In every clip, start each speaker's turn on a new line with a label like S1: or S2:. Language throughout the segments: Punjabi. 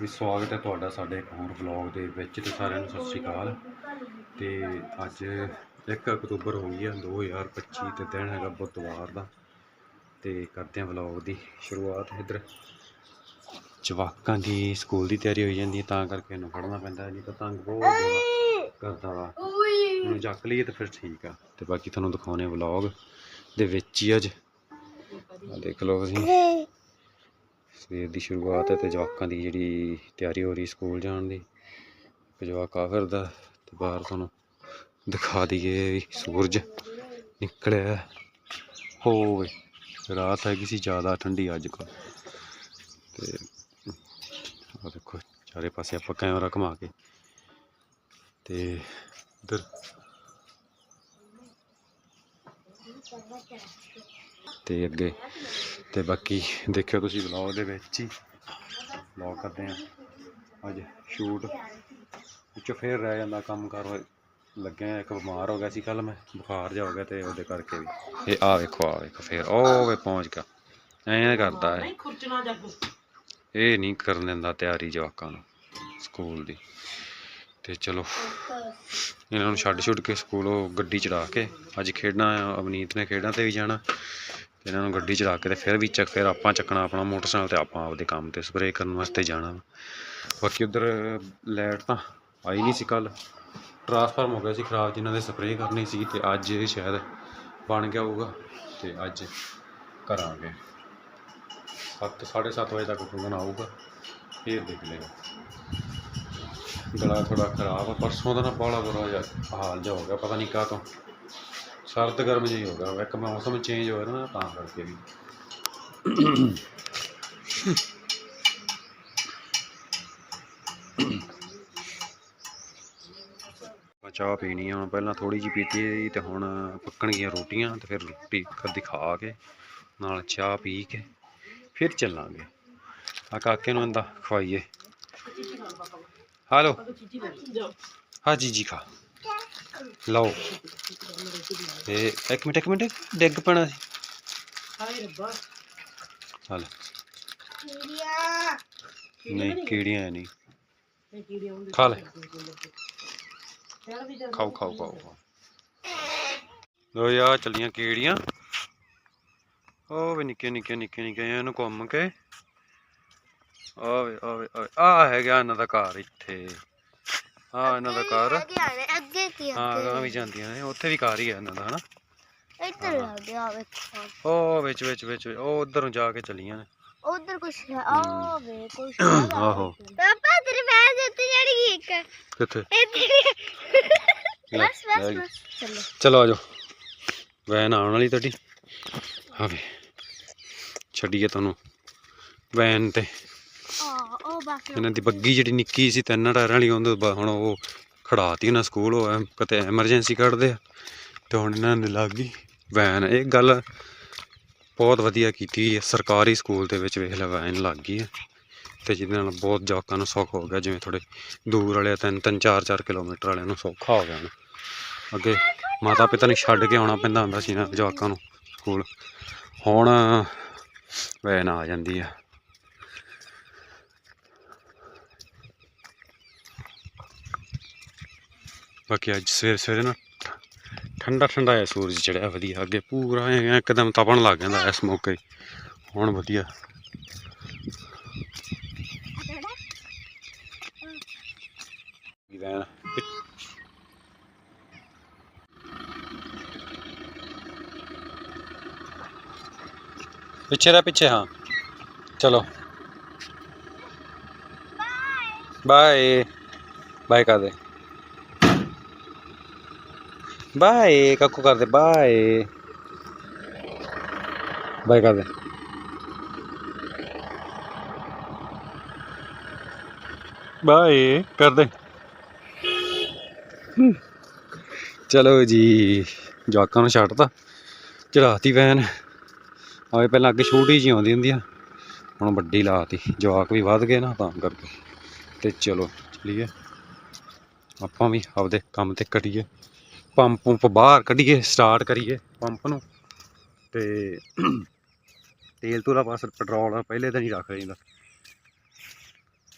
S1: ਵੀ ਸਵਾਗਤ ਹੈ ਤੁਹਾਡਾ ਸਾਡੇ ਇੱਕ ਹੋਰ ਵਲੌਗ ਦੇ ਵਿੱਚ ਤੇ ਸਾਰਿਆਂ ਨੂੰ ਸਤਿ ਸ਼੍ਰੀ ਅਕਾਲ। ਤੇ ਅੱਜ 1 ਅਕਤੂਬਰ ਹੋ ਗਈ ਆ 2025 ਤੇ ਦਿਨ ਹੈਗਾ ਬੁੱਧਵਾਰ ਦਾ। ਤੇ ਕਰਦੇ ਹਾਂ ਵਲੌਗ ਦੀ ਸ਼ੁਰੂਆਤ ਇੱਧਰ। ਜਵਾਕਾਂ ਦੀ ਸਕੂਲ ਦੀ ਤਿਆਰੀ ਹੋਈ ਜਾਂਦੀ ਹੈ ਤਾਂ ਕਰਕੇ ਇਹਨੂੰ ਫੜਨਾ ਪੈਂਦਾ ਹੈ, ਨਹੀਂ ਤਾਂ ਤੰਗ ਬਹੁਤ ਜ਼ਿਆਦਾ ਕਰਦਾ ਵਾ। ਹੁਣ ਚੱਕ ਲਈਏ ਤਾਂ ਫਿਰ ਠੀਕ ਆ। ਤੇ ਬਾਕੀ ਤੁਹਾਨੂੰ ਦਿਖਾਉਣੇ ਵਲੌਗ ਦੇ ਵਿੱਚ ਹੀ ਅੱਜ। ਦੇਖ ਲਓ ਤੁਸੀਂ। ਸਵੇਰ ਦੀ ਸ਼ੁਰੂਆਤ ਹੈ ਤੇ ਜਵਾਕਾਂ ਦੀ ਜਿਹੜੀ ਤਿਆਰੀ ਹੋ ਰਹੀ ਸਕੂਲ ਜਾਣ ਦੀ ਜਵਾਕ ਆ ਫਿਰਦਾ ਤੇ ਬਾਹਰ ਤੁਹਾਨੂੰ ਦਿਖਾ ਦਈਏ ਵੀ ਸੂਰਜ ਨਿਕਲਿਆ ਹੈ। ਹੋਵੇ ਰਾਤ ਹੈਗੀ ਸੀ ਜ਼ਿਆਦਾ ਠੰਡੀ ਅੱਜ ਕੱਲ੍ਹ ਤੇ ਆ ਦੇਖੋ, ਚਾਰੇ ਪਾਸੇ ਆਪਾਂ ਕੈਮਰਾ ਘੁਮਾ ਕੇ ਤੇ ਇੱਧਰ ਤੇ ਅੱਗੇ ਤੇ ਬਾਕੀ ਦੇਖਿਓ ਤੁਸੀਂ ਵਲੌਗ ਦੇ ਵਿੱਚ ਹੀ। ਵਲੌਗ ਕਰਦੇ ਆ ਅੱਜ ਸ਼ੂਟ ਵਿੱਚੋਂ ਫੇਰ ਰਹਿ ਜਾਂਦਾ ਕੰਮ ਕਰ ਲੱਗਿਆ ਇੱਕ ਬਿਮਾਰ ਹੋ ਗਿਆ ਸੀ ਕੱਲ ਮੈਂ। ਬੁਖਾਰ ਜਾ ਹੋ ਗਿਆ ਤੇ ਉਹਦੇ ਕਰਕੇ ਵੀ। ਇਹ ਆ ਵੇਖੋ ਆ ਵੇਖੋ ਫੇਰ। ਉਹ ਵੇ ਪਹੁੰਚ ਗਿਆ। ਐਂ ਕਰਦਾ ਹੈ ਇਹ ਨਹੀਂ ਕਰਨ ਦਿੰਦਾ ਤਿਆਰੀ ਜਵਾਕਾਂ ਨੂੰ ਸਕੂਲ ਦੀ। ਤੇ ਚਲੋ। ਇਹਨਾਂ ਨੂੰ ਛੱਡ ਛੁੱਟ ਕੇ ਸਕੂਲੋਂ ਗੱਡੀ ਚੜਾ ਕੇ। ਅੱਜ ਖੇਡਣਾ ਆ ਅਵਨੀਤ ਨੇ ਖੇਡਾਂ ਤੇ ਵੀ ਜਾਣਾ। ਇਹਨਾਂ ਨੂੰ ਗੱਡੀ ਚਲਾ ਕੇ ਤੇ ਫਿਰ ਵੀ ਚੱਕ ਫਿਰ ਆਪਾਂ ਚੱਕਣਾ ਆਪਣਾ ਮੋਟਰਸਾਈਕਲ ਤੇ ਆਪਾਂ ਆਪਦੇ ਕੰਮ ਤੇ ਸਪਰੇਅ ਕਰਨ ਵਾਸਤੇ ਜਾਣਾ ਬਾਕੀ ਉਧਰ ਲਾਈਟ ਤਾਂ ਆਈ ਨਹੀਂ ਸੀ ਕੱਲ ਟਰਾਂਸਫਾਰਮ ਹੋ ਗਿਆ ਸੀ ਖਰਾਬ, ਜਿਨ੍ਹਾਂ ਦੇ ਸਪਰੇਅ ਕਰਨੀ ਸੀ ਤੇ ਅੱਜ ਇਹ ਸ਼ਾਇਦ ਬਣ ਗਿਆ ਹੋਊਗਾ ਤੇ ਅੱਜ ਕਰਾਂਗੇ। 7 7:30 ਵਜੇ ਤੱਕ ਫੋਨ ਆਊਗਾ, ਫਿਰ ਦੇਖ ਲੈਣਾ ਗਲਾ ਥੋੜਾ ਖਰਾਬ ਆ, ਪਰਸੋਂ ਦਾ ਨਾ ਬਾਹਲਾ ਬੁਰਾ ਜਿਹਾ ਹਾਲ ਜਿਹਾ ਹੋ ਗਿਆ, ਪਤਾ ਨਹੀਂ ਕਾਹ ਤੋਂ ਸਰਦ ਗਰਮ ਜਿਹਾ ਹੀ ਗਿਆ। ਇੱਕ ਮੌਸਮ ਚੇਂਜ ਹੋ ਰਿਹਾ ਨਾ ਤਾਂ ਕਰਕੇ ਵੀ। ਚਾਹ ਪੀਣੀ ਆ ਹੁਣ ਪਹਿਲਾਂ ਥੋੜੀ ਜਿਹੀ ਪੀਤੀ ਤੇ ਹੁਣ ਪੱਕਣਗੀਆਂ ਰੋਟੀਆਂ ਤੇ ਫਿਰ ਰੋਟੀ ਕਦੀ ਖਾ ਕੇ ਨਾਲ ਚਾਹ ਪੀ ਕੇ ਫਿਰ ਚੱਲਾਂਗੇ। ਆ ਕਾਕੇ ਨੂੰ ਇਹਦਾ ਖਵਾਈਏ। ਹਾਲੋ। ਹਾਂ ਜੀ ਜੀ ਖਾ। ਲਓ। ਤੇ ਇੱਕ ਮਿੰਟ ਇੱਕ ਮਿੰਟ ਡਿੱਗ ਪੈਣਾ ਸੀ।
S2: ਹਾਏ ਰੱਬਾ।
S1: ਹਾਲ। ਨਹੀਂ ਕੀੜੀਆਂ ਨਹੀਂ।
S2: ਇਹ ਕੀੜੇ ਹੁੰਦੇ
S1: ਖਾ ਲੈ ਖਾਓ ਖਾਓ ਖਾਓ ਖਾਓ। ਲੋ ਯਾ ਚੱਲੀਆਂ ਕੀੜੀਆਂ। ਉਹ ਵੀ ਨਿੱਕੇ ਨਿੱਕੇ ਨਿੱਕੇ ਨਿੱਕੇ ਇਹਨੂੰ ਘੁੰਮ ਕੇ। ਆਵੇ ਆਵੇ ਆਵੇ ਆ ਹੈਗਾ ਇਹਨਾਂ ਦਾ ਘਰ ਇੱਥੇ। ਆ ਇਹਨਾਂ ਦਾ ਘਰ।
S3: ਅੱਗੇ ਕੀ
S1: ਹਾਂ ਗਾਂ ਵੀ ਜਾਂਦੀਆਂ ਨੇ ਉੱਥੇ ਵੀ ਘਰ ਹੀ ਆ ਇਹਨਾਂ ਦਾ ਹਨਾ?
S3: ਇੱਧਰ ਲੱਗ ਗਿਆ ਵੇਖੋ
S1: ਉਹ ਵਿੱਚ ਵਿੱਚ ਵਿੱਚ ਵਿੱਚ, ਉਹ ਉਧਰ ਨੂੰ ਜਾ ਕੇ ਚੱਲੀਆਂ ਨੇ।
S3: ਉਧਰ ਕੁਛ ਹੈ ਆ ਵੇ ਕੁਛ
S1: ਆਹੋ।
S3: ਪਾਪਾ ਤੇਰੇ ਪੈਰ ਦੇ ਉੱਤੇ ਚੜ ਗਈ ਇੱਕ।
S1: ਕਿੱਥੇ?
S3: ਇੱਧਰ ਬਸ ਬਸ ਚਲੋ।
S1: ਚਲੋ ਆਜੋ ਵੈਨ ਆਉਣ ਵਾਲੀ ਤੁਹਾਡੀ। ਆਵੇ ਛੱਡੀਏ ਤੁਹਾਨੂੰ। ਵੈਨ ਤੇ।
S3: ਆ
S1: ਇਹਨਾਂ ਦੀ ਬੱਗੀ ਜਿਹੜੀ ਨਿੱਕੀ ਸੀ, ਤਿੰਨ ਟਾਇਰਾਂ ਵਾਲੀ, ਉਹਦੇ ਬਾ- ਹੁਣ ਉਹ ਖੜਾਤੀ ਉਹਨਾਂ ਸਕੂਲ, ਉਹ ਐਂ ਕਿਤੇ ਐਮਰਜੈਂਸੀ ਕੱਢਦੇ ਆ। ਤੇ ਹੁਣ ਇਹਨਾਂ ਨੇ ਲੱਗ ਗਈ ਵੈਨ। ਇਹ ਗੱਲ ਬਹੁਤ ਵਧੀਆ ਕੀਤੀ ਹੈ, ਸਰਕਾਰੀ ਸਕੂਲ ਦੇ ਵਿੱਚ ਵੇਖ ਲੈ ਵੈਨ ਲੱਗ ਗਈ ਹੈ। ਤੇ ਜਿਹਦੇ ਨਾਲ ਬਹੁਤ ਜਵਾਕਾਂ ਨੂੰ ਸੌਖ ਹੋ ਗਿਆ, ਜਿਵੇਂ ਥੋੜੇ ਦੂਰ ਵਾਲੇ ਤਿੰਨ ਤਿੰਨ, ਚਾਰ ਚਾਰ ਕਿਲੋਮੀਟਰ ਵਾਲਿਆਂ ਨੂੰ ਸੌਖਾ ਹੋ ਗਿਆ ਨਾ ਅੱਗੇ ਮਾਤਾ ਪਿਤਾ ਨੂੰ ਛੱਡ ਕੇ ਆਉਣਾ ਪੈਂਦਾ ਹੁੰਦਾ ਸੀ ਨਾ ਜਵਾਕਾਂ ਨੂੰ ਸਕੂਲ। ਹੁਣ ਵੈਨ ਆ ਜਾਂਦੀ ਆ ਬਾਕੀ ਅੱਜ ਸਵੇਰੇ ਸਵੇਰੇ ਨਾ ਠੰਡਾ ਠੰਡਾ ਹੈ ਸੂਰਜ ਚੜਿਆ ਵਧੀਆ। ਅੱਗੇ ਪੂਰਾ ਇੱਕਦਮ ਤਪਣ ਲੱਗ ਜਾਂਦਾ ਇਸ ਮੌਕੇ। ਹੁਣ ਵਧੀਆ। ਵੈਨ ਪਿੱਛੇ ਰਹਿ ਪਿੱਛੇ ਹਾਂ। ਚਲੋ। ਬਾਏ ਬਾਏ ਕਰ ਦੇ ਬਾਏ ਕਾਕੂ ਕਰ ਦੇ ਬਾਏ। ਬਾਏ ਕਰ ਦੇ ਬਾਏ ਕਰ ਦੇ ਚਲੋ ਜੀ ਜਵਾਕਾਂ ਨੂੰ ਛੱਡਤਾ। ਚੜਾਤੀ ਵੈਨ। ਆਵੇ ਪਹਿਲਾਂ ਅੱਗੇ ਛੋਟੀ ਜਿਹੀ ਆਉਂਦੀ ਹੁੰਦੀ ਆ। ਹੁਣ ਵੱਡੀ ਲਾਤੀ। ਜਵਾਕ ਵੀ ਵੱਧ ਗਏ ਨਾ ਤਾਂ ਕਰਕੇ। ਤੇ ਚਲੋ ਚਲੀਏ। ਆਪਾਂ ਵੀ ਆਪਦੇ ਕੰਮ ਤੇ ਕਰੀਏ ਪੰਪ ਪੰਪ ਬਾਹਰ ਕੱਢੀਏ ਸਟਾਰਟ ਕਰੀਏ ਪੰਪ ਨੂੰ ਤੇ ਤੇਲ ਤੂਲਾ ਬਸ ਪੈਟਰੋਲ ਪਹਿਲੇ ਤਾਂ ਨਹੀਂ ਰੱਖ ਲਈਦਾ।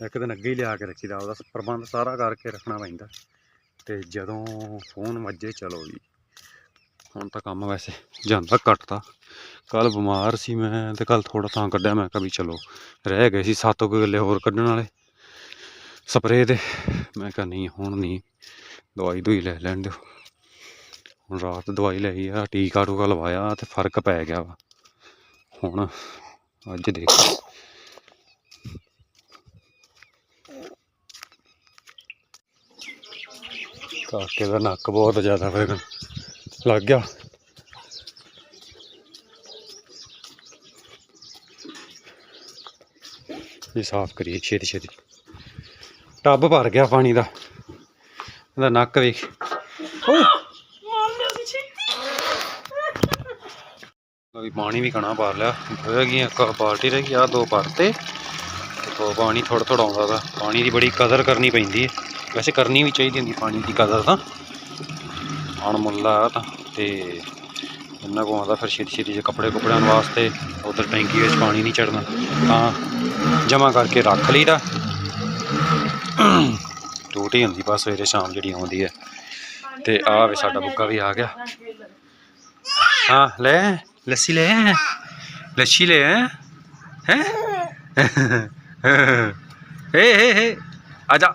S1: ਇੱਕ ਦਿਨ ਅੱਗੇ ਹੀ ਲਿਆ ਕੇ ਰੱਖੀਦਾ ਉਹਦਾ ਪ੍ਰਬੰਧ ਸਾਰਾ ਕਰਕੇ ਰੱਖਣਾ ਪੈਂਦਾ। ਤੇ ਜਦੋਂ ਫੋਨ ਵੱਜੇ, ਚਲੋ ਜੀ। ਹੁਣ ਤਾਂ ਕੰਮ ਵੈਸੇ ਜਾਂਦਾ ਘਟਦਾ ਕੱਲ ਬਿਮਾਰ ਸੀ ਮੈਂ ਤੇ ਕੱਲ ਥੋੜਾ ਤਾਂ ਕੱਢਿਆ, ਮੈਂ ਕਿਹਾ ਵੀ ਚਲੋ ਰਹਿ ਗਏ ਸੀ ਸੱਤ ਕੁ ਕਿੱਲੇ ਹੋਰ ਕੱਢਣ ਵਾਲੇ। ਸਪਰੇਅ ਦੇ, ਮੈਂ ਕਿਹਾ ਨਹੀਂ, ਹੁਣ ਨਹੀਂ। ਦਵਾਈ ਦੂਈ ਲੈ ਲੈਣ ਦਿਓ। ਰਾਤ ਦਵਾਈ ਲਈ ਆ, ਟੀਕਾ ਟੂਕਾ ਲਵਾਇਆ ਤੇ ਫ਼ਰਕ ਪੈ ਗਿਆ ਵਾ। ਹੁਣ ਅੱਜ ਦੇਖੋ। ਕਾਕੇ ਦਾ ਨੱਕ ਬਹੁਤ ਜ਼ਿਆਦਾ ਫਿਰ ਲੱਗ ਗਿਆ। ਇਹ ਸਾਫ਼ ਕਰੀਏ ਛੇਤੀ ਛੇਤੀ। ਟੱਬ ਭਰ ਗਿਆ ਪਾਣੀ ਦਾ। ਇਹਦਾ ਨੱਕ ਵੇਖ। ਓਏ! ਪਾਣੀ ਵੀ ਕਣਾ ਭਰ ਲਿਆ। ਰਹਿ ਗਈਆਂ ਇੱਕ ਬਾਲਟੀ ਰਹਿ ਗਈ ਆ ਦੋ ਭਰਤੇ ਤੇ ਪਾਣੀ ਥੋੜਾ ਥੋੜਾ ਆਉਂਦਾ ਵਾ। ਪਾਣੀ ਦੀ ਬੜੀ ਕਦਰ ਕਰਨੀ ਪੈਂਦੀ ਹੈ ਵੈਸੇ ਕਰਨੀ ਵੀ ਚਾਹੀਦੀ ਹੁੰਦੀ ਪਾਣੀ ਦੀ ਕਦਰ ਤਾਂ। ਅਣਮੁੱਲਾ ਆ ਤਾਂ ਤੇ ਇਹਨਾਂ ਕੋ ਆਉਂਦਾ ਫਿਰ ਛੇਤੀ ਛੇਤੀ ਜੇ ਕੱਪੜੇ ਕੁਪੜਿਆਂ ਵਾਸਤੇ ਉਧਰ ਟੈਂਕੀ ਵਿੱਚ ਪਾਣੀ ਨਹੀਂ ਚੜਨਾ ਤਾਂ ਜਮਾ ਕਰਕੇ ਰੱਖ ਲਈਦਾ। ਟੂਟੀ ਹੁੰਦੀ ਬਸ, ਸਵੇਰੇ ਸ਼ਾਮ ਜਿਹੜੀ ਆਉਂਦੀ ਹੈ ਤੇ ਆ ਵੇ ਸਾਡਾ ਬੁੱਗਾ ਵੀ ਆ ਗਿਆ। ਹਾਂ, ਲੈ। ਲੱਸੀ ਲੈ ਲੱਸੀ ਲੈ ਹੈ ਹੇ ਹੇ ਹੇ ਆ ਜਾ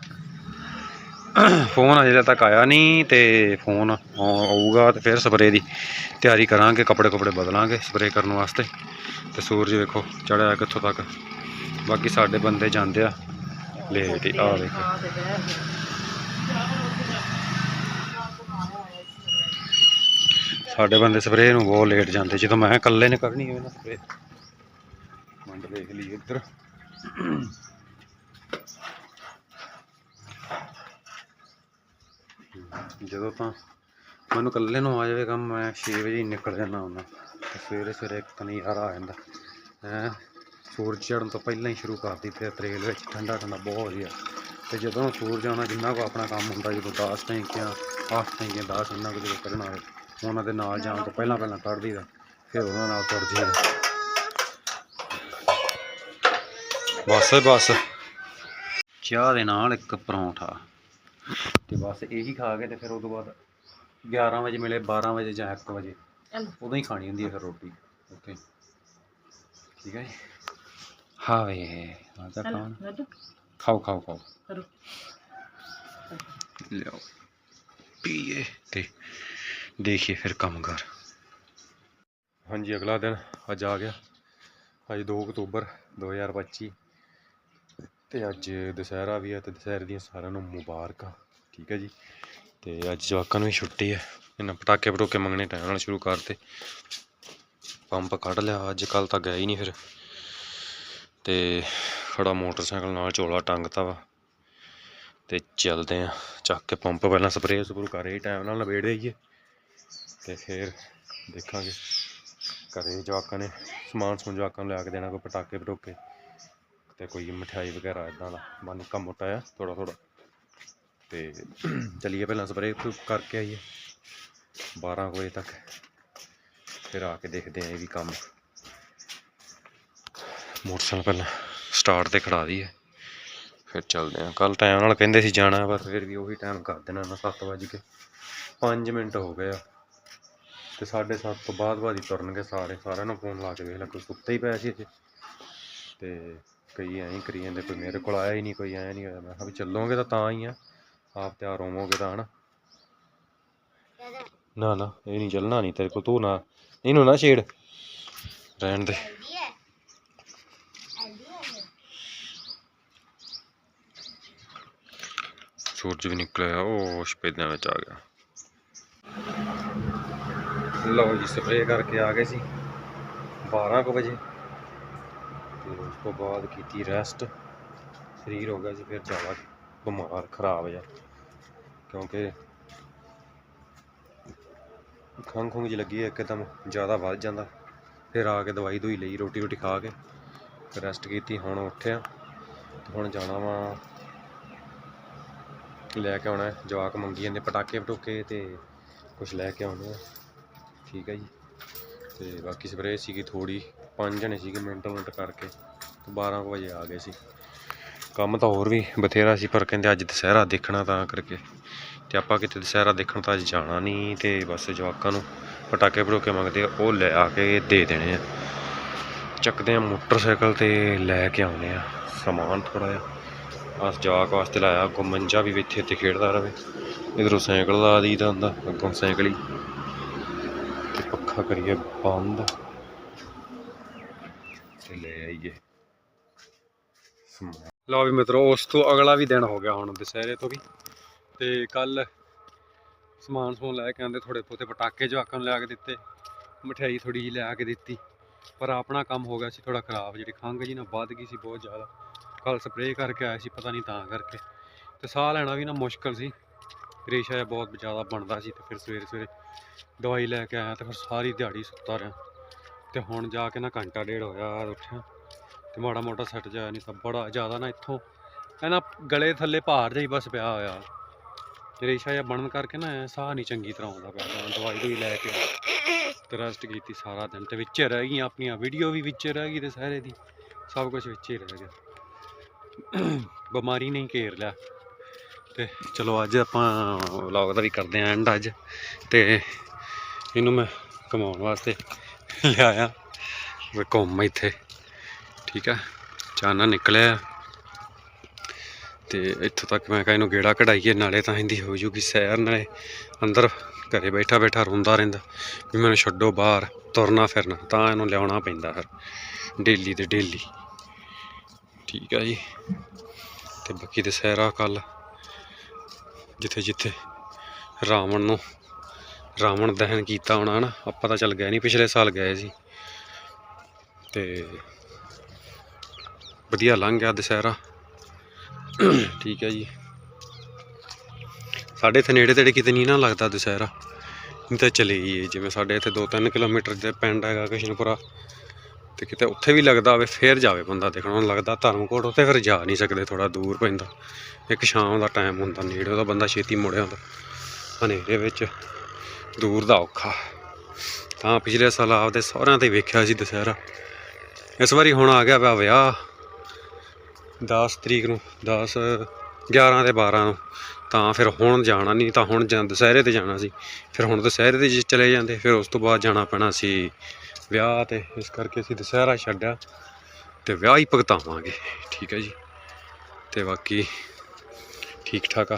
S1: ਫੋਨ ਅਜੇ ਤੱਕ ਆਇਆ ਨਹੀਂ ਤੇ ਫੋਨ ਆਊਗਾ ਤੇ ਫਿਰ ਸਪਰੇ ਦੀ ਤਿਆਰੀ ਕਰਾਂਗੇ ਕੱਪੜੇ ਕੁਪੜੇ ਬਦਲਾਂਗੇ ਸਪਰੇਅ ਕਰਨ ਵਾਸਤੇ ਤੇ ਸੂਰਜ ਵੇਖੋ ਚੜਿਆ ਕਿੱਥੋਂ ਤੱਕ ਬਾਕੀ ਸਾਡੇ ਬੰਦੇ ਜਾਂਦੇ ਆ ਲੇਟ ਹੀ ਆ ਵੇਖੋ
S2: ਹਾਂ ਤੇ ਬਹਿ ਗਿਆ
S1: ਸਾਡੇ ਬੰਦੇ ਸਪਰੇਅ ਨੂੰ ਬਹੁਤ ਲੇਟ ਜਾਂਦੇ ਜਦੋਂ ਮੈਂ ਇਕੱਲੇ ਨੇ ਕਰਨੀ ਹੋਵੇ ਨਾ ਸਪਰੇਅ। ਮੰਡ ਦੇਖ ਲਈ ਇੱਧਰ। ਜਦੋਂ ਤਾਂ ਮੈਨੂੰ ਇਕੱਲੇ ਨੂੰ ਆ ਜਾਵੇ ਕੰਮ ਮੈਂ 6 ਵਜੇ ਨਿਕਲ ਜਾਂਦਾ ਹੁੰਦਾ। ਤੇ ਸਵੇਰੇ ਸਵੇਰੇ ਇੱਕ ਤਾਂ ਨਜ਼ਾਰਾ ਆ ਜਾਂਦਾ। ਹੈ ਸੂਰਜ ਚੜ੍ਹਨ ਤੋਂ ਪਹਿਲਾਂ ਹੀ ਸ਼ੁਰੂ ਕਰ ਦਿੱਤੇ ਅਪ੍ਰੈਲ ਵਿੱਚ ਠੰਡਾ ਠੰਡਾ ਬਹੁਤ ਵਧੀਆ। ਤੇ ਜਦੋਂ ਸੂਰਜ ਆਉਣਾ ਜਿੰਨਾ ਕੋ ਆਪਣਾ ਕੰਮ ਹੁੰਦਾ ਜਦੋਂ 10 ਟੈਂਕੀਆਂ 8 ਟੈਂਕੀਆਂ 10 ਉਹਨਾਂ ਕੋ ਜਦੋਂ ਕੱਢਣਾ ਹੋਵੇ। ਉਹਨਾਂ ਦੇ ਨਾਲ ਜਾਣ ਤੋਂ ਪਹਿਲਾਂ ਪਹਿਲਾਂ ਕੱਢ ਦਈਦਾ ਫਿਰ ਉਹਨਾਂ ਨਾਲ ਤੁਰ ਜੀਦਾ ਬਸ ਬਸ। ਚਾਹ ਦੇ ਨਾਲ ਇੱਕ ਪਰੌਂਠਾ। ਤੇ ਬਸ ਇਹੀ ਖਾ ਕੇ ਤੇ ਫਿਰ ਉਦੋਂ ਬਾਅਦ 11 ਵਜੇ ਮਿਲੇ 12 ਵਜੇ ਜਾਂ 1 ਵਜੇ। ਉਦੋਂ ਹੀ ਖਾਣੀ ਹੁੰਦੀ ਹੈ ਫਿਰ ਰੋਟੀ ਉੱਥੇ। ਠੀਕ ਹੈ ਜੀ? ਹਾਂ ਵੇ ਆ ਜਾ ਖਾਓ ਖਾਓ ਖਾਓ।
S2: ਕਰੋ।
S1: ਲਿਆਓ। ਪੀਏ ਤੇ ਦੇਖੀਏ, ਫਿਰ ਕੰਮ ਕਰ। ਹਾਂਜੀ, ਅਗਲਾ ਦਿਨ ਅੱਜ ਆ ਗਿਆ। ਅੱਜ 2 ਅਕਤੂਬਰ 2025 ਤੇ ਅੱਜ ਦੁਸਹਿਰਾ ਵੀ ਹੈ ਤੇ ਦੁਸਹਿਰੇ ਦੀਆਂ ਸਾਰਿਆਂ ਨੂੰ ਮੁਬਾਰਕਾਂ, ਠੀਕ ਹੈ ਜੀ? ਤੇ ਅੱਜ ਜਵਾਕਾਂ ਨੂੰ ਵੀ ਛੁੱਟੀ ਹੈ। ਇਹਨਾਂ ਪਟਾਕੇ ਪਟੂਕੇ ਮੰਗਣੇ ਟਾਈਮ ਨਾਲ ਸ਼ੁਰੂ ਕਰਤੇ। ਪੰਪ ਕੱਢ ਲਿਆ, ਅੱਜ ਕੱਲ ਤਾਂ ਗਿਆ ਹੀ ਨਹੀਂ ਫਿਰ। ਤੇ ਖੜਾ ਮੋਟਰਸਾਈਕਲ ਨਾਲ ਝੋਲਾ ਟੰਗਤਾ ਵਾ। ਤੇ ਚੱਲਦੇ ਆ ਚੱਕ ਕੇ ਪੰਪ ਪਹਿਲਾਂ ਸਪਰੇਅ ਸਪਰੂ ਕਰ ਰਹੀ ਟਾਈਮ ਨਾਲ ਨਵੇੜ ਦਈਏ। ਤੇ ਫਿਰ ਦੇਖਾਂਗੇ। ਘਰੇ ਜਵਾਕਾਂ ਨੇ ਸਮਾਨ ਸਮੂਨ ਜਵਾਕਾਂ ਨੂੰ ਲਿਆ ਕੇ ਦੇਣਾ ਕੋਈ ਪਟਾਕੇ ਪਟੋਕੇ ਤੇ ਕੋਈ ਮਠਿਆਈ ਵਗੈਰਾ ਇਦਾਂ ਦਾ। ਮਨ ਨਿੱਕਾ ਮੋਟਾ ਆ ਥੋੜਾ ਥੋੜਾ ਤੇ ਚੱਲੀਏ ਪਹਿਲਾਂ ਸਪਰੇਅ ਕਰਕੇ ਆਈਏ। 12 ਕੁ ਵਜੇ ਤੱਕ ਫਿਰ ਆ ਕੇ ਦੇਖਦੇ ਆ ਇਹ ਵੀ ਕੰਮ। ਮੋਟਰਸਾਈਕਲ ਪਹਿਲਾਂ ਸਟਾਰਟ ਤੇ ਖੜਾ ਦਈਏ। ਫਿਰ ਚੱਲਦੇ ਆ ਕੱਲ ਟਾਈਮ ਨਾਲ ਕਹਿੰਦੇ ਸੀ ਜਾਣਾ, ਬਸ ਫਿਰ ਵੀ ਉਹੀ ਟਾਈਮ ਕਰ ਦੇਣਾ ਨਾ 7 ਵਜੇ ਕੇ 5 ਮਿੰਟ ਹੋ ਗਏ ਆ। ਤੇ 7:30 ਤੋਂ ਬਾਅਦ ਬਾਅਦ ਹੀ ਤੁਰਨਗੇ ਸਾਰੇ, ਸਾਰਿਆਂ ਨੂੰ ਫੋਨ ਲਾ ਕੇ ਵੇਖ ਲੈ, ਕੋਈ ਸੁੱਤੇ ਹੀ ਪਿਆ ਸੀ ਅਜੇ ਤੇ ਕਈ ਐਂ ਕਰੀ ਜਾਂਦੇ, ਕੋਈ ਮੇਰੇ ਕੋਲ ਆਇਆ ਹੀ ਨਹੀਂ, ਕੋਈ ਐਂ ਨਹੀਂ ਹੋਇਆ ਮੈਂ ਕਿਹਾ ਵੀ ਚੱਲੋਗੇ ਤਾਂ ਤਾਂ ਹੀ ਆ, ਆਪ ਤਿਆਰ ਹੋਵੋਗੇ ਤਾਂ, ਹਨਾ? ਨਾ ਨਾ, ਇਹ ਨਹੀਂ ਚੱਲਣਾ ਨਹੀਂ, ਤੇਰੇ ਕੋਲ ਤੂੰ ਨਾ, ਇਹਨੂੰ ਨਾ ਛੇੜ, ਰਹਿਣ ਦੇ। ਸੂਰਜ ਵੀ ਨਿਕਲਿਆ, ਉਹ ਸਪੇਦਾਂ ਵਿੱਚ ਆ ਗਿਆ। ਲਓ ਜੀ, ਸਪਰੇਅ ਕਰਕੇ ਆ ਗਏ ਸੀ 12 ਕੁ ਵਜੇ। ਤੇ ਉਸ ਤੋਂ ਬਾਅਦ ਕੀਤੀ ਰੈਸਟ ਸਰੀਰ ਹੋ ਗਿਆ ਸੀ ਫਿਰ ਜ਼ਿਆਦਾ ਬਿਮਾਰ, ਖਰਾਬ ਜਾ ਕਿਉਂਕਿ ਖੰਘ ਖੁੰਘ ਜਿਹੀ ਲੱਗੀ ਇੱਕਦਮ ਜ਼ਿਆਦਾ ਵੱਧ ਜਾਂਦਾ। ਫਿਰ ਆ ਕੇ ਦਵਾਈ ਦੂਈ ਲਈ, ਰੋਟੀ ਰੋਟੀ ਖਾ ਕੇ ਰੈਸਟ ਕੀਤੀ, ਹੁਣ ਉੱਠਿਆ। ਤੇ ਹੁਣ ਜਾਣਾ ਵਾ, ਲੈ ਕੇ ਆਉਣਾ ਜਵਾਕ ਮੰਗੀ ਜਾਂਦੇ ਪਟਾਕੇ ਪਟੂਕੇ ਤੇ ਕੁਝ ਲੈ ਕੇ ਆਉਣੇ ਆ। ਠੀਕ ਹੈ ਜੀ। ਤੇ ਬਾਕੀ ਸਪਰੇਅ ਸੀਗੀ ਥੋੜੀ ਪੰਜ ਜਣੇ ਸੀਗੇ ਮਿੰਟ ਮਿੰਟ ਕਰਕੇ, ਤੇ 12 ਕੁ ਵਜੇ ਆ ਗਏ ਸੀ। ਕੰਮ ਤਾਂ ਹੋਰ ਵੀ ਬਥੇਰਾ ਸੀ, ਪਰ ਕਹਿੰਦੇ ਅੱਜ ਦੁਸਹਿਰਾ ਦੇਖਣਾ ਤਾਂ ਕਰਕੇ, ਤੇ ਆਪਾਂ ਕਿਤੇ ਦੁਸਹਿਰਾ ਦੇਖਣ ਤਾਂ ਅੱਜ ਜਾਣਾ ਨਹੀਂ ਤੇ ਬਸ ਜਵਾਕਾਂ ਨੂੰ ਪਟਾਕੇ ਪਟੂਕੇ ਮੰਗਦੇ ਆ, ਉਹ ਲੈ ਆ ਕੇ ਦੇ ਦੇਣੇ ਆ। ਚੱਕਦੇ ਆ ਮੋਟਰਸਾਈਕਲ ਤੇ ਲੈ ਕੇ ਆਉਨੇ ਆ, ਸਮਾਨ ਥੋੜਾ ਜਿਹਾ। ਆਸ ਜਵਾਕ ਵਾਸਤੇ ਲਾਇਆ ਕੋ ਮੰਜਾ ਵੀ ਇੱਥੇ ਇੱਥੇ ਖੇਡਦਾ ਰਵੇ। ਇਧਰੋਂ ਸਾਈਕਲ ਲਾ ਦੀਦਾ ਹੁੰਦਾ, ਅੱਗੋਂ ਸਾਈਕਲ ਹੀ। ਪੱਖਾ ਕਰੀਏ ਬੰਦ। ਤੇ ਲੈ ਆਈਏ ਲਓ ਵੀ ਮਿੱਤਰੋ ਉਸ ਤੋਂ ਅਗਲਾ ਵੀ ਦਿਨ ਹੋ ਗਿਆ ਹੁਣ ਦੁਸਹਿਰੇ ਤੋਂ ਵੀ। ਤੇ ਕੱਲ ਸਮਾਨ ਸਮੂਨ ਲੈ ਕੇ ਆਂਦੇ ਥੋੜੇ ਬਹੁਤੇ ਪਟਾਕੇ ਜਵਾਕਾਂ ਨੂੰ ਲਿਆ ਕੇ ਦਿੱਤੇ ਮਠਿਆਈ ਥੋੜੀ ਜਿਹੀ ਲਿਆ ਕੇ ਦਿੱਤੀ। ਪਰ ਆਪਣਾ ਕੰਮ ਹੋ ਗਿਆ ਸੀ ਥੋੜਾ ਖਰਾਬ ਜਿਹੜੀ ਖੰਘ ਜੀ ਨਾ ਵੱਧ ਗਈ ਸੀ ਬਹੁਤ ਜ਼ਿਆਦਾ। ਕੱਲ ਸਪਰੇਅ ਕਰਕੇ ਆਇਆ ਸੀ ਪਤਾ ਨਹੀਂ ਤਾਂ ਕਰਕੇ। ਤੇ ਸਾਹ ਲੈਣਾ ਵੀ ਨਾ ਮੁਸ਼ਕਲ ਸੀ। ਰੇਸ਼ਾ ਜਿਹਾ ਬਹੁਤ ਜ਼ਿਆਦਾ ਬਣਦਾ ਸੀ ਤੇ ਫਿਰ ਸਵੇਰੇ ਸਵੇਰੇ ਦਵਾਈ ਲੈ ਕੇ ਆਇਆ ਤੇ ਫਿਰ ਸਾਰੀ ਦਿਹਾੜੀ ਸੁੱਤਾ ਰਿਹਾ। ਤੇ ਹੁਣ ਜਾ ਕੇ ਨਾ ਘੰਟਾ ਡੇਢ ਹੋਇਆ ਉੱਠਿਆ ਤੇ ਮਾੜਾ ਮੋਟਾ ਸੱਟ ਜਾਇਆ ਨਹੀਂ ਤਾਂ ਬੜਾ ਜ਼ਿਆਦਾ ਨਾ ਇੱਥੋਂ ਇਹ ਨਾ ਗਲੇ ਥੱਲੇ ਭਾਰ ਜਿਹਾ ਹੀ ਬਸ ਪਿਆ ਹੋਇਆ। ਰੇਸ਼ਾ ਜਿਹਾ ਬਣਨ ਕਰਕੇ ਨਾ ਸਾਹ ਨਹੀਂ ਚੰਗੀ ਤਰ੍ਹਾਂ ਆਉਂਦਾ ਪਿਆ। ਤਾਂ ਦਵਾਈ ਦੂਈ ਲੈ ਕੇ ਤੇ ਰੈਸਟ ਕੀਤੀ ਸਾਰਾ ਦਿਨ ਤੇ ਵਿੱਚ ਰਹਿ ਗਈਆਂ ਆਪਣੀਆਂ ਵੀਡੀਓ ਵੀ ਵਿੱਚ ਰਹਿ ਗਈ ਤੇ ਸਾਰੇ ਦੀ ਸਭ ਕੁਝ ਵਿੱਚ ਹੀ ਰਹਿ ਗਿਆ। ਬਿਮਾਰੀ ਨਹੀਂ ਘੇਰ ਲਿਆ। ਤੇ ਚਲੋ ਅੱਜ ਆਪਾਂ ਵਲੌਗ ਦਾ ਵੀ ਕਰਦੇ ਆਂ ਐਂਡ ਅੱਜ। ਤੇ ਇਹਨੂੰ ਮੈਂ ਕਮਾਉਣ ਵਾਸਤੇ ਲਿਆਇਆ। ਵੀ ਘੁੰਮ ਇੱਥੇ। ਠੀਕ ਆ? ਚਾਨਾ ਨਿਕਲਿਆ। ਤੇ ਇੱਥੋਂ ਤੱਕ ਮੈਂ ਕਿਹਾ ਇਹਨੂੰ ਗੇੜਾ ਕਢਾਈਏ, ਨਾਲੇ ਤਾਂ ਇਹਦੀ ਹੋ ਜੂਗੀ ਸੈਰ, ਨਾਲੇ ਅੰਦਰ ਘਰੇ ਬੈਠਾ ਬੈਠਾ ਰੋਂਦਾ ਰਹਿੰਦਾ। ਵੀ ਮੈਨੂੰ ਛੱਡੋ ਬਾਹਰ, ਤੁਰਨਾ ਫਿਰਨਾ, ਤਾਂ ਇਹਨੂੰ ਲਿਆਉਣਾ ਪੈਂਦਾ ਫਿਰ। ਡੇਲੀ ਤੇ ਡੇਲੀ। ਠੀਕ ਆ ਜੀ। ਤੇ ਬਾਕੀ ਤੇ ਸੈਰਾ ਕੱਲ ਜਿੱਥੇ ਜਿੱਥੇ ਰਾਵਣ ਨੂੰ, ਰਾਵਣ ਦਹਨ ਕੀਤਾ ਹੋਣਾ ਨਾ ਆਪਾਂ ਤਾਂ ਚੱਲ ਗਏ ਨਹੀਂ ਪਿਛਲੇ ਸਾਲ ਗਏ ਸੀ। ਤੇ ਵਧੀਆ ਲੰਘ ਗਿਆ ਦੁਸਹਿਰਾ। ਠੀਕ ਹੈ ਜੀ। ਸਾਡੇ ਇੱਥੇ ਨੇੜੇ ਤੇੜੇ ਕਿਤੇ ਨਹੀਂ ਨਾ ਲੱਗਦਾ ਦੁਸਹਿਰਾ। ਨਹੀਂ ਤਾਂ ਚਲੇ ਜਾਈਏ ਜਿਵੇਂ ਸਾਡੇ ਇੱਥੇ 2-3 ਕਿਲੋਮੀਟਰ ਦੇ ਪਿੰਡ ਹੈਗਾ ਕਿਸ਼ਨਪੁਰਾ। ਤੇ ਕਿਤੇ ਉੱਥੇ ਵੀ ਲੱਗਦਾ ਹੋਵੇ, ਫੇਰ ਜਾਵੇ ਬੰਦਾ ਦੇਖਣ। ਨੂੰ ਲੱਗਦਾ ਧਰਮਕੋਟ, ਉੱਥੇ ਫਿਰ ਜਾ ਨਹੀਂ ਸਕਦੇ ਥੋੜਾ ਦੂਰ ਪੈਂਦਾ। ਇੱਕ ਸ਼ਾਮ ਦਾ ਟਾਈਮ ਹੁੰਦਾ, ਨੇੜੇ ਉਹਦਾ ਬੰਦਾ ਛੇਤੀ ਮੁੜਿਆ ਹੁੰਦਾ। ਹਨੇਰੇ ਵਿੱਚ ਦੂਰ ਦਾ ਔਖਾ। ਤਾਂ ਪਿਛਲੇ ਸਾਲ ਆਪਦੇ ਸਹੁਰਿਆਂ ਤੇ ਵੇਖਿਆ ਸੀ ਦੁਸਹਿਰਾ। ਇਸ ਵਾਰੀ ਹੁਣ ਆ ਗਿਆ ਵਾ ਵਿਆਹ। 10 ਤਰੀਕ ਨੂੰ 10 11 ਤੇ 12 ਨੂੰ। ਤਾਂ ਫਿਰ ਹੁਣ ਜਾਣਾ ਨਹੀਂ, ਤਾਂ ਹੁਣ ਜਾਂ ਦੁਸਹਿਰੇ ਤੇ ਜਾਣਾ ਸੀ। ਫਿਰ ਹੁਣ ਦੁਸਹਿਰੇ ਤੇ ਜੇ ਚਲੇ ਜਾਂਦੇ, ਫਿਰ ਉਸ ਤੋਂ ਬਾਅਦ ਜਾਣਾ ਪੈਣਾ ਸੀ। ਵਿਆਹ ਤੇ, ਇਸ ਕਰਕੇ ਅਸੀਂ ਦੁਸਹਿਰਾ ਛੱਡਿਆ ਤੇ ਵਿਆਹ ਹੀ ਭੁਗਤਾਵਾਂਗੇ। ਠੀਕ ਹੈ ਜੀ। ਤੇ ਬਾਕੀ ਠੀਕ ਠਾਕ ਆ।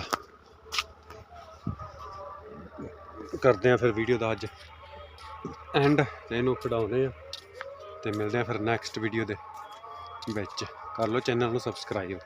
S1: ਕਰਦੇ ਆ ਫਿਰ ਵੀਡੀਓ ਦਾ ਅੱਜ ਐਂਡ ਇਹਨੂੰ ਖਿਡਾਉਂਦੇ ਆ ਤੇ ਮਿਲਦੇ ਆ ਫਿਰ ਨੈਕਸਟ ਵੀਡੀਓ ਦੇ ਵਿੱਚ। ਕਰ ਲਓ ਚੈਨਲ ਨੂੰ ਸਬਸਕ੍ਰਾਈਬ